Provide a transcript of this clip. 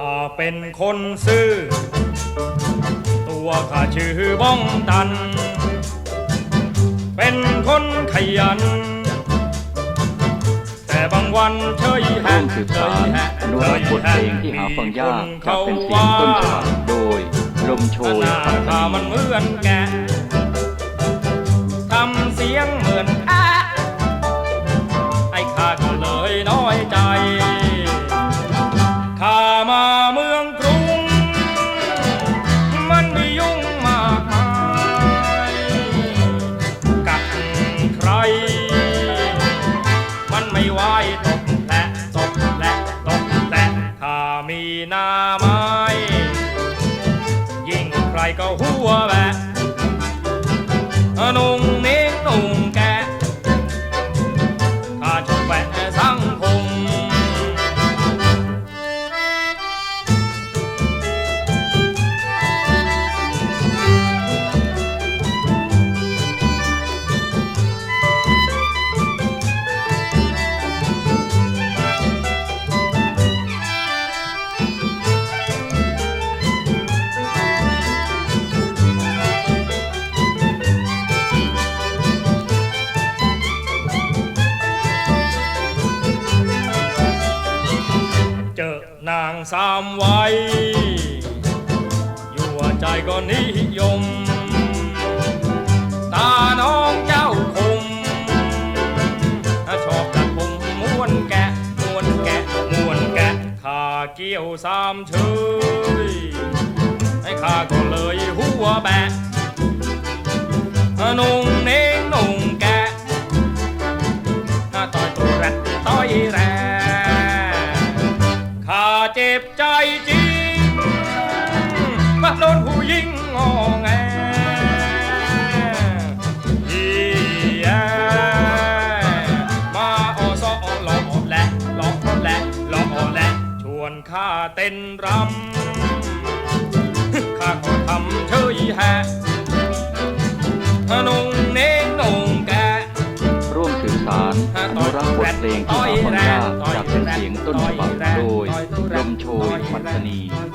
ถ้าเป็นคนซื่อ ตัวข้าชื่อบ้องตัน เป็นคนขยัน แต่บางวันเฉยร่แฮะวมสืบเฉสายรแฮะอนุรักษ์บทเพลงที่หาฟังยากจากเป็นเสียงต้นฉบับโดยลมโชยหน้าปัตตาตามันนีเหมือนแกะทำเสียงเหมือนแอะ มีหน้าไม้ ยิ่งใครก็ห นางสามไว้อยู่ว่าใจก็นิยม ตาน้องเจ้าคมชอบตัดผมม้วนแกะม้วนแกะม้วนแกะขาเกี่ยวสามเชยให้ข้าก็เลยหัวแบะ จจริงมาโดนผู้หญิงงอแงอีแยมาออซอหลอกแหละหลอกแหละหลอกแหละชวนข้าเต้นรำข้าก็ทำเฉยแฮะนุ่งเน้งนุ่งแกะร่วมสืบสารอนุรักษ์บทเพลงที่หาฟังยากจากเป็นเสียงต้นฉบับโดยลมโชย ปั